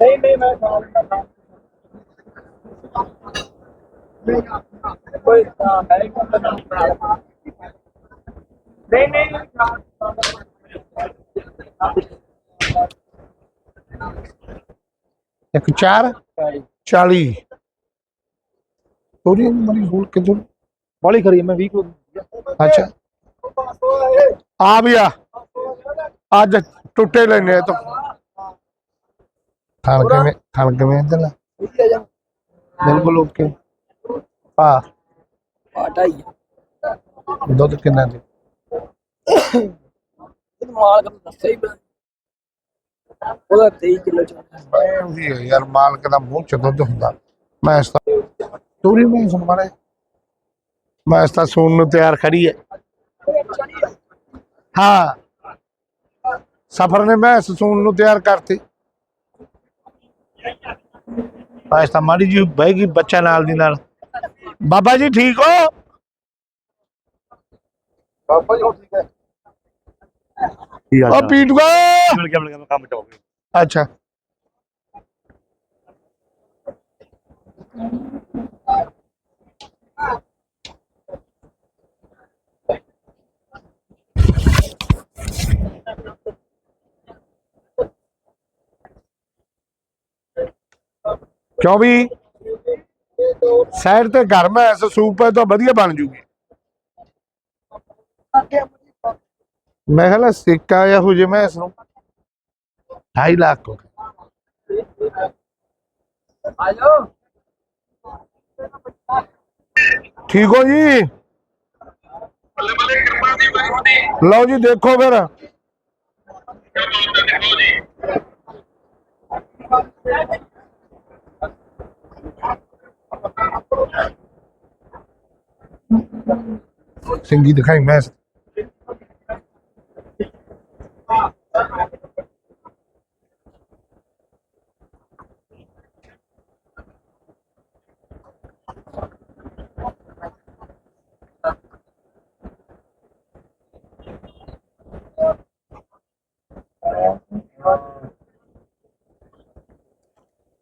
ਨਹੀਂ ਨਹੀਂ ਮੈਂ ਖਾ ਲੈਂਦਾ ਕੋਈ ਤਾਂ ਹੈ ਕੋਈ ਨਹੀਂ ਨਹੀਂ ਨਹੀਂ ਇੱਕ 4 40 ਪੂਰੀ ਮਨੀ ਹੋਲ ਕਿਦੋਂ ਬੜੀ ਖਰੀ ਮੈਂ 20 ਕਿਲੋ ਅੱਛਾ। ਆ ਵੀ ਆ। ਅੱਜ ਟੁੱਟੇ ਲੈਨੇ ਆ ਤੋਂ। ਖਾਣ ਕਿਵੇਂ ਖਾਣ ਕਿਵੇਂ ਇਧਰ ਲਾ? ਬਿਲਕੁਲ ਓਕੇ। ਆ। ਆਟਾ ਹੀ ਦੁੱਧ ਕਿੰਨਾ ਦੇ? ਇਹ ਮਾਲ ਕੰਮ ਦੱਸਿਆ ਹੀ ਬਣਾ ਉਹਦਾ 23 ਕਿਲੋ ਚ ਯਾਰ ਮਾਲਕ ਦਾ ਮੂੰਹ ਚ ਦੁੱਧ ਹੁੰਦਾ। ਮੈਂ ਇਸ ਤੂਰੀ ਮੈਂ ਸੁਣ ਮਾਰੇ ਮੈਂ ਇਸ ਤਾਂ ਸੂਣ ਨੂੰ ਤਿਆਰ ਖੜੀ ਹੈ ਹਾਂ। ਸਫਰ ਨੇ ਮੈਂ ਸੂਣ ਨੂੰ ਤਿਆਰ ਕਰਤੀ। ਅੱਜ ਤਾਂ ਮਾੜੀ ਜੀ ਬਹਿ ਗਈ ਬੱਚਾ ਨਾਲ ਦੀ ਨਾਲ। ਬਾਬਾ ਜੀ ਠੀਕ ਹੋ? ਬਾਬਾ ਜੀ ਹੋ ਠੀਕ ਹੈ। ਉਹ ਪੀਟੂਆ ਮਿਲ ਗਿਆ ਮਿਲ ਗਿਆ ਕੰਮ ਚਾਹੋ ਅੱਛਾ। ਕਿਉਂ ਵੀ ਸਾਈਡ ਤੇ ਗਰਮ ਹੈ ਇਸ ਸੂਪ ਹੈ ਤਾਂ ਵਧੀਆ ਬਣ ਜੂਗੀ। ਮੈਂ ਹਲਾ ਸਿੱਕਾ ਜਾਂ ਹੋ ਜੇ ਮੈਂ ਇਸ ਨੂੰ। 2.5 ਲੱਖ ਹੋ ਗਿਆ। ਆਜੋ। ਠੀਕ ਹੋ ਜੀ? ਬੱਲੇ ਬੱਲੇ ਕਿਰਪਾ ਦੀ ਵਾਹਿਗੁਰੂ ਦੀ ਲਓ ਜੀ ਦੇਖੋ ਫਿਰ। ਦੇਖੋ ਜੀ। ਸਿੰਗੀ ਦਿਖਾਈ ਮੈਂ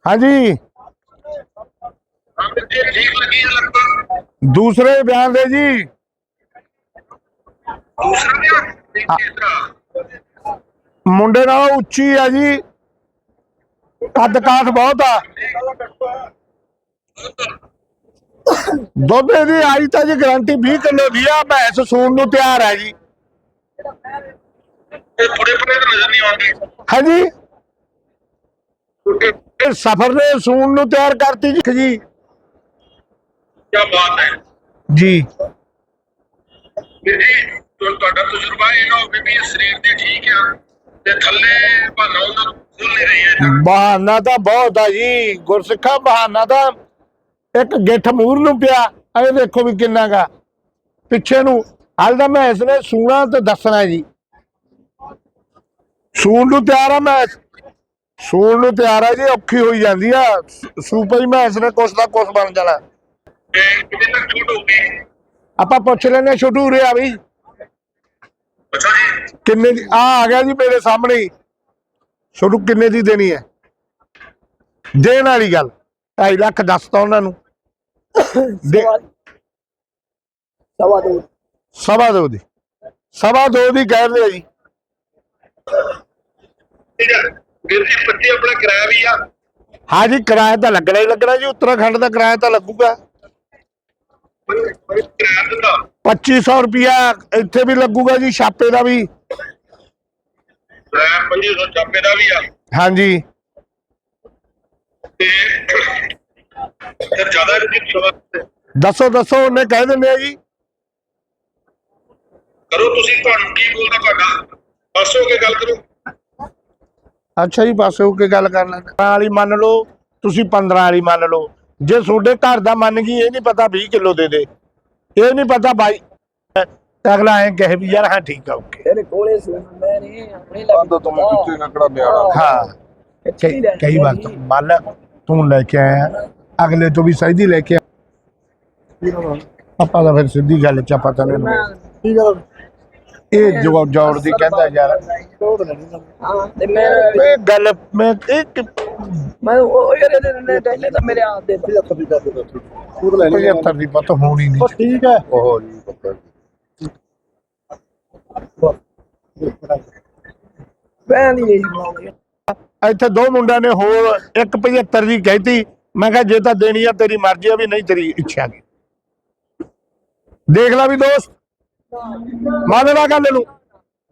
ਹਾਂਜੀ ਹਾਂ ਦੂਸਰੇ ਬਿਆਨ ਦੇ ਜੀ। ਦੂਸਰਾ ਮੁੰਡੇ ਨਾਲੋਂ ਉੱਚੀ ਆ ਜੀ। ਕੱਦ ਕਾਠ ਬਹੁਤ ਆ। ਦੁੱਧ ਦੀ ਆਈ ਤਾਂ ਜੀ ਗਾਰੰਟੀ 20 ਕਿਲੋ ਦੀ ਆ ਭੈਂਸ ਸੂਣ ਨੂੰ ਤਿਆਰ ਹੈ ਜੀ। ਇਹ ਥੋੜੇ ਥੋੜੇ ਤਾਂ ਨਜ਼ਰ ਨਹੀਂ ਆਉਂਦੇ। ਹਾਂਜੀ। ਇਹ ਸਫਰ ਨੇ ਸੂਣ ਨੂੰ ਤਿਆਰ ਕਰਤੀ ਜੀ। ਕੀ ਬਾਤ ਹੈ। ਜੀ। ਵੀਰ ਜੀ ਤੁਹਾ- ਤੁਹਾਡਾ ਤਜਰਬਾ ਇਹ ਨਾ ਹੋਵੇ ਵੀ ਇਹ ਸਰੀਰ ਦੀ ਠੀਕ ਆ ਤੇ ਥੱਲੇ ਭਾਨਾ ਉਹਨਾਂ ਖੁੱਲ ਨਹੀਂ ਰਹੀ ਹੈ ਬਹਾਨਾ ਤਾਂ ਬਹੁਤ ਆ ਜੀ ਗੁਰਸਿੱਖਾ ਬਹਾਨਾ ਤਾਂ ਇੱਕ ਗਿੱਠ ਮੂਰ ਨੂੰ ਪਿਆ ਇਹ ਦੇਖੋ ਵੀ ਕਿੰਨਾ ਗਾ ਪਿੱਛੇ ਨੂੰ ਹਾਲ ਦਾ ਮੈਂ ਇਸ ਨੇ ਸੂਣਾ ਤੇ ਦੱਸਣਾ ਜੀ। ਸੂਣ ਨੂੰ ਤਿਆਰ ਆ ਮੈਂ। ਸੂਣ ਨੂੰ ਤਿਆਰ ਆ ਜੀ ਔਖੀ ਹੋਈ ਜਾਂਦੀ ਆ। ਸੂਪਰ ਹੀ ਮੈਂ ਇਸ ਨੇ ਕੁਛ ਦਾ ਕੁਛ ਬਣ ਜਾਣਾ। ਤੇ ਕਿੰਨੇ ਤੱਕ ਛੂਟ ਹੋਊਗੀ ਆਪਾਂ ਪੁੱਛ ਲੈਨੇ ਛੋਟੂ ਉਰੇ ਆ ਵੀ। ਅੱਛਾ ਜੀ ਕਿੰਨੇ ਦੀ ਆ ਆ ਗਿਆ ਜੀ ਮੇਰੇ ਸਾਹਮਣੇ ਹੀ। ਛੋਟੂ ਕਿੰਨੇ ਦੀ ਦੇਣੀ ਹੈ? ਦੇਣ ਵਾਲੀ ਗੱਲ। 2.5 ਲੱਖ ਦੱਸਤਾ ਉਹਨਾਂ ਨੂੰ। ਦੇ ਸਵਾ ਦੋ। ਸਵਾ ਦੋ ਦੀ। ਸਵਾ ਦੋ ਦੀ ਕਹਿੰਦੇ ਆ ਜੀ। ਠੀਕ ਹੈ ਵੀਰ ਜੀ 25 ਆਪਣਾ ਕਿਰਾਇਆ ਵੀ ਆ। ਹਾਂ ਜੀ ਕਿਰਾਇਆ ਤਾਂ ਲੱਗਣਾ ਹੀ ਲੱਗਣਾ ਜੀ। ਉੱਤਰਾਖੰਡ ਦਾ ਕਿਰਾਇਆ ਤਾਂ ਲੱਗੂਗਾ। 2500 ਰੁਪਿਆ ਇੱਥੇ ਵੀ ਲੱਗੂਗਾ ਜੀ ਛਾਪੇ ਦਾ ਵੀ। ਕਿਰਾਇਆ 2500 ਚਾਪੇ ਦਾ ਵੀ ਆ। ਹਾਂਜੀ। ਤੇ ਫਿਰ ਜ਼ਿਆਦਾ ਰੁਪਏ ਸਵਾ ਦੱਸੋ ਦੱਸੋ ਉਹਨੇ ਕਹਿ ਦਿੰਦੇ ਆ ਜੀ। ਕਰੋ ਤੁਸੀਂ ਤੁਹਾਨੂੰ ਕੀ ਬੋਲਦਾ ਤੁਹਾਡਾ? ਬਸ ਹੋ ਕੇ ਗੱਲ ਕਰੋ। ਅੱਛਾ ਜੀ ਬਸ ਹੋ ਕੇ ਗੱਲ ਕਰ ਲੈਂਦੇ। ਵਾਲੀ ਮੰਨ ਲਓ ਤੁਸੀਂ 15 ਵਾਲੀ ਮੰਨ ਲਓ। ਜੇ ਤੁਹਾਡੇ ਘਰ ਦਾ ਮੰਨ ਗਈ ਇਹ ਨਹੀਂ ਪਤਾ 20 ਕਿਲੋ ਦੇ ਦੇ। ਇਹ ਨਹੀਂ ਪਤਾ ਬਾਈ ਤੇ ਅਗਲਾ ਐ ਕਹੇ ਵੀ ਯਾਰ ਹਾਂ ਠੀਕ ਆ ਓਕੇ। ਤੇਰੇ ਕੋਲੇ ਸੁਣ ਮੈਂ ਨਹੀਂ ਆਪਣੀ ਲੱਗ ਤਾਂ ਤੁਮ ਕਿੱਥੇ ਨਕੜਾ ਨਿਆਣਾ। ਹਾਂ। ਕਈ ਕਈ ਵਾਰ ਤਾਂ ਮੰਨ ਤੂੰ ਲੈ ਕੇ ਆਇਆ ਅਗਲੇ ਤੋਂ ਵੀ ਸਹੀਦੀ ਲੈ ਕੇ ਆ। ਆਪਾਂ ਦਾ ਫਿਰ ਸਿੱਧੀ ਗੱਲ ਚ ਪਤਾ ਨਹੀਂ ਕੀ ਗੱਲ ਇਹ ਜੋ ਜੋੜ ਦੀ ਕਹਿੰਦਾ ਯਾਰ। ਹਾਂ ਤੇ ਮੈਂ ਇਹ ਗੱਲ ਮੈਂ ਇਹ ਕਿ- ਮੈਂ ਉਹ ਯਾਰ ਇਹਦੇ ਨੇ ਤਾਂ ਮੇਰੇ ਆਪ ਦੇ 75 ਦੀ ਪਤ ਹੋਣੀ ਨਹੀਂ ਠੀਕ ਹੈ। ਉਹ ਜੀ ਪੱਕਾ ਮੈਂ ਨਹੀਂ ਇਹੀ ਬਣਾਉਂਦੀ। ਇੱਥੇ ਦੋ ਮੁੰਡਿਆਂ ਨੇ ਹੋਰ ਇੱਕ 75 ਦੀ ਕਹਿਤੀ। ਮੈਂ ਕਿਹਾ ਜੇ ਤਾਂ ਦੇਣੀ ਆ ਤੇਰੀ ਮਰਜ਼ੀ ਆ ਵੀ ਨਹੀਂ ਤੇਰੀ ਇੱਛਾ ਦੀ ਦੇਖ ਲੈ ਵੀ ਦੋਸਤ। ਮੰਨ ਲਾ ਗੱਲ ਨੂੰ।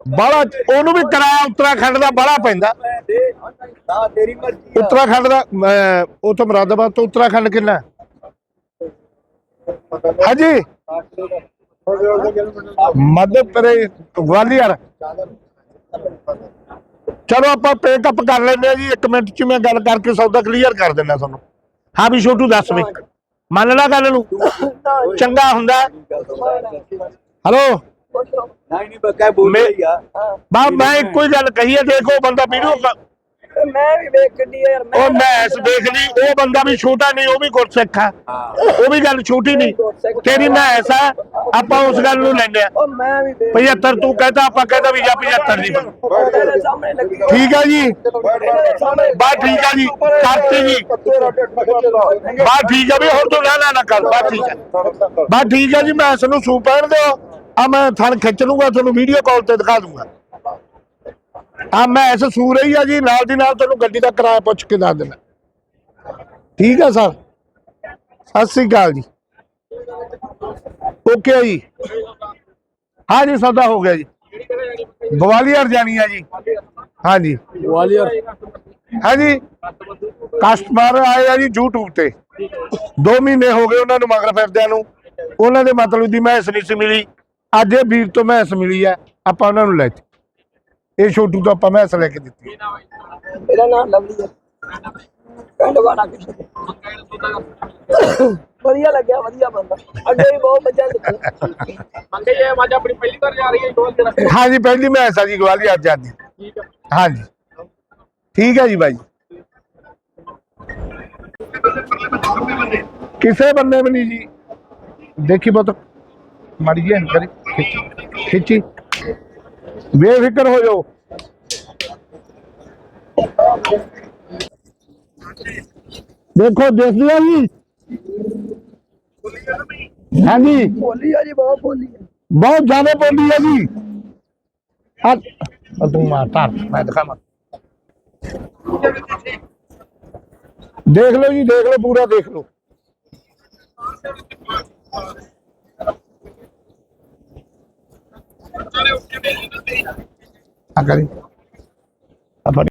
ਬਾਹਲਾ ਉਹਨੂੰ ਵੀ ਕਿਰਾਇਆ ਉੱਤਰਾਖੰਡ ਦਾ ਬਾਹਲਾ ਪੈਂਦਾ। ਤੇਰੀ ਮਰਜ਼ੀ ਉੱਤਰਾਖੰਡ ਦਾ ਮੈਂ ਉਥੋਂ ਮੁਰਾਦਾਬਾਦ ਤੋਂ ਉੱਤਰਾਖੰਡ ਕਿੰਨਾ? ਹੈ? ਹਾਂਜੀ। ਮੱਧ ਪ੍ਰਦੇਸ਼ ਗਵਾਲੀਅਰ। ਚਲੋ ਆਪਾਂ ਪੇਕ ਅਪ ਕਰ ਲੈਂਦੇ ਆ ਜੀ 1 ਮਿੰਟ ਚ ਮੈਂ ਗੱਲ ਕਰਕੇ ਸੌਦਾ ਕਲੀਅਰ ਕਰ ਦਿੰਦਾ ਤੁਹਾਨੂੰ। ਹਾਂ ਵੀ ਛੋਟੂ ਦੱਸ ਵੇ। ਮੰਨ ਲਾ ਗੱਲ ਨੂੰ। ਚੰਗਾ ਹੁੰਦਾ। ਹਲੋ ਨਹੀਂ ਨਹੀਂ ਬੱਕਾ ਬੋਲ ਮੈਂ- ਰਹੀ ਆ। ਬਾ ਮੈਂ ਇੱਕੋ ਹੀ ਗੱਲ ਕਹੀ ਹੈ ਦੇਖੋ ਬੰਦਾ ਵੀਡੀਓ ਤੇ ਮੈਂ ਵੀ ਵੇਖ ਕੱਢੀ ਆ ਯਾਰ ਉਹ ਮੈਸ ਦੇਖ ਲਈ ਉਹ ਬੰਦਾ ਵੀ ਛੋਟਾ ਨਹੀਂ ਉਹ ਵੀ ਗੁਰਸਿੱਖ ਆ। ਉਹ ਵੀ ਗੱਲ ਛੋਟੀ ਨਹੀਂ। ਤੇਰੀ ਮੈਸ ਆ ਆਪਾਂ ਉਸ ਗੱਲ ਨੂੰ ਲੈਂਦੇ ਆ। ਉਹ ਮੈਂ ਵੀ ਵੇਖ 75 ਤੂੰ ਕਹਤਾ ਆਪਾਂ ਕਹਤਾ ਵੀ ਜਾਂ 75 ਦੀ। ਤੇਰੇ ਸਾਹਮਣੇ ਲੱਗੀ ਠੀਕ ਆ ਜੀ? ਬਾ ਠੀਕ ਆ ਜੀ। ਕਰਤੇ ਜੀ। ਬਾ ਠੀਕ ਆ ਵੀ ਹੁਣ ਤੂੰ ਨਾ ਨਾ ਨਾ ਕਰ। ਬਾ ਠੀਕ ਆ। ਬਾ ਠੀਕ ਆ ਜੀ ਮੈਂ ਇਸ ਨੂੰ ਸੂ ਪਹਿਣ ਦਿਓ। ਆ ਮੈਂ ਥਣ ਖਿੱਚ ਲੂੰਗਾ ਤੁਹਾਨੂੰ ਵੀਡੀਓ ਕਾਲ ਤੇ ਦਿਖਾ ਦੂੰਗਾ। ਆ ਮੈਂ ਇਸ ਸੂ ਰਹੀ ਆ ਜੀ ਨਾਲ ਦੀ ਨਾਲ ਤੁਹਾਨੂੰ ਗੱਡੀ ਦਾ ਕਿਰਾਇਆ ਪੁੱਛ ਕੇ ਦੱਸ ਦੇਣਾ ਠੀਕ ਆ ਸਰ? ਸਤਿ ਸ੍ਰੀ ਅਕਾਲ ਜੀ। ਓਕੇ ਜੀ। ਹਾਂ ਜੀ ਸੌਦਾ ਹੋ ਗਿਆ ਜੀ। ਗਵਾਲੀਅਰ ਜਾਣੀ ਆ ਜੀ। ਹਾਂ ਜੀ। ਗਵਾਲੀਅਰ। ਹਾਂਜੀ ਕਸਟਮਰ ਆਏ ਆ ਜੀ YouTube ਤੇ। 2 ਮਹੀਨੇ ਹੋ ਗਏ ਉਹਨਾਂ ਨੂੰ ਮਗਰ ਫਿਰਦਿਆਂ ਨੂੰ। ਉਹਨਾਂ ਦੇ ਮਤਲਬ ਦੀ ਮੈਸ ਨਹੀਂ ਸੀ ਮਿਲੀ। ਅੱਜ ਇਹ ਵੀਰ ਤੋਂ ਮੈਸ ਮਿਲੀ ਆ। ਆਪਾਂ ਉਹਨਾਂ ਨੂੰ ਲੈ ਦਿੱਤੀ ਇਹ ਛੋਟੂ ਤੋਂ ਆਪਾਂ ਮੈਸ ਲੈ ਕੇ ਦਿੱਤੀ। ਮੇਰਾ ਨਾਮ ਲਵਲੀ ਹੈ। ਪਿੰਡ ਵਾੜਾ ਕਿਸ਼ੋਰ ਵਧੀਆ ਲੱਗਿਆ ਵਧੀਆ ਬੰਦਾ। ਅੱਗੇ ਵੀ ਬਹੁਤ ਮਜ਼ਾ ਲਿੱਤਾ। ਮੰਗੇ ਇਹ ਮੱਝ ਆਪਣੀ ਪਹਿਲੀ ਵਾਰ ਜਾ ਰਹੀ ਹੈ ਡੋਲ ਜਿਹੜਾ। ਹਾਂਜੀ ਪਹਿਲੀ ਮੈਸ ਆ ਜੀ ਗਵਾਲੀਅਰ ਜਾਂਦੀ ਠੀਕ ਹੈ। ਹਾਂਜੀ। ਠੀਕ ਹੈ ਜੀ ਬਾਈ। ਕਿਸੇ ਬੰਦੇ ਵੀ ਨਹੀਂ ਜੀ। ਦੇਖੀ ਬਹੁਤ ਮਾੜੀ ਜਿਹੀ ਕਰੀ ਖਿੱਚ- ਖਿੱਚੀ ਬੇਫਿਕਰ ਹੋ ਜਾਓ ਦੇਖੋ ਦੇਖ ਲਿਆ ਜੀ ਹਾਂਜੀ ਬੋਲੀ ਆ ਜੀ ਬਹੁਤ ਬੋਲੀ ਆ ਬਹੁਤ ਜ਼ਿਆਦਾ ਬੋਲੀ ਹੈ ਜੀ ਆ ਆ ਤੂੰ ਮਾਤਾ ਮੈਂ ਦਿਖਾਵਾਂ ਦੇਖ ਲਓ ਜੀ ਦੇਖ ਲਓ ਪੂਰਾ ਦੇਖ ਲਓ ਆ ਕਰੀ ਆ ਫੜ